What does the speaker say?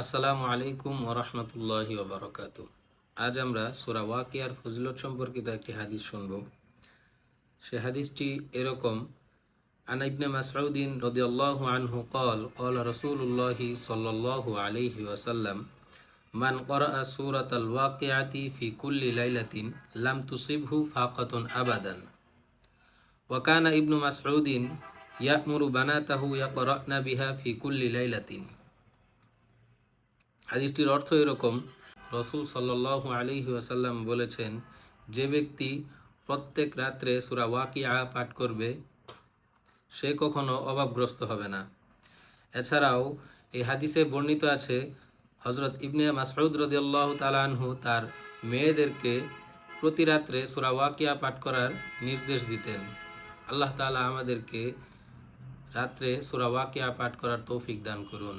আসসালামু আলাইকুম ওরহমতুল্লাহ ওবরকাত আজ আমরা সুরা ওয়াকিয়ার ফজলত সম্পর্কিত একটি হাদিস শুনব। সে হাদিসটি এরকম আনাইবনে মাসউদ্দিন রদিয়াল্লাহ আনহু কল কল রসুল্লাহি সাল্লাহ আলহি ওয়াসাল্লাম, মান করা সুরাত আল ওয়াকিয়াতি ফি কুল্লি লাইলাতিন লাম তুসিবহু ফাকাতুন আবাদান। ওয়াকানা ইবনু মাসউদ্দিন ইয়ামুরু বানাতাহু ইয়াকরানা বিহা ফি কুল্লি লাইলাতিন। হাদিসটির অর্থ এরকম, রসুল সাল্লাল্লাহু আলাইহি ওয়াসাল্লাম বলেছেন, যে ব্যক্তি প্রত্যেক রাত্রে সুরা ওয়াকিয়া পাঠ করবে, সে কখনো অভাবগ্রস্ত হবে না। এছাড়াও এই হাদিসে বর্ণিত আছে হজরত ইবনে মাসউদ রদিয়াল্লাহ তালানহু তার মেয়েদেরকে প্রতি রাত্রে সুরা ওয়াকিয়া পাঠ করার নির্দেশ দিতেন। আল্লাহ তাআলা আমাদেরকে রাত্রে সুরা ওয়াকিয়া পাঠ করার তৌফিক দান করুন।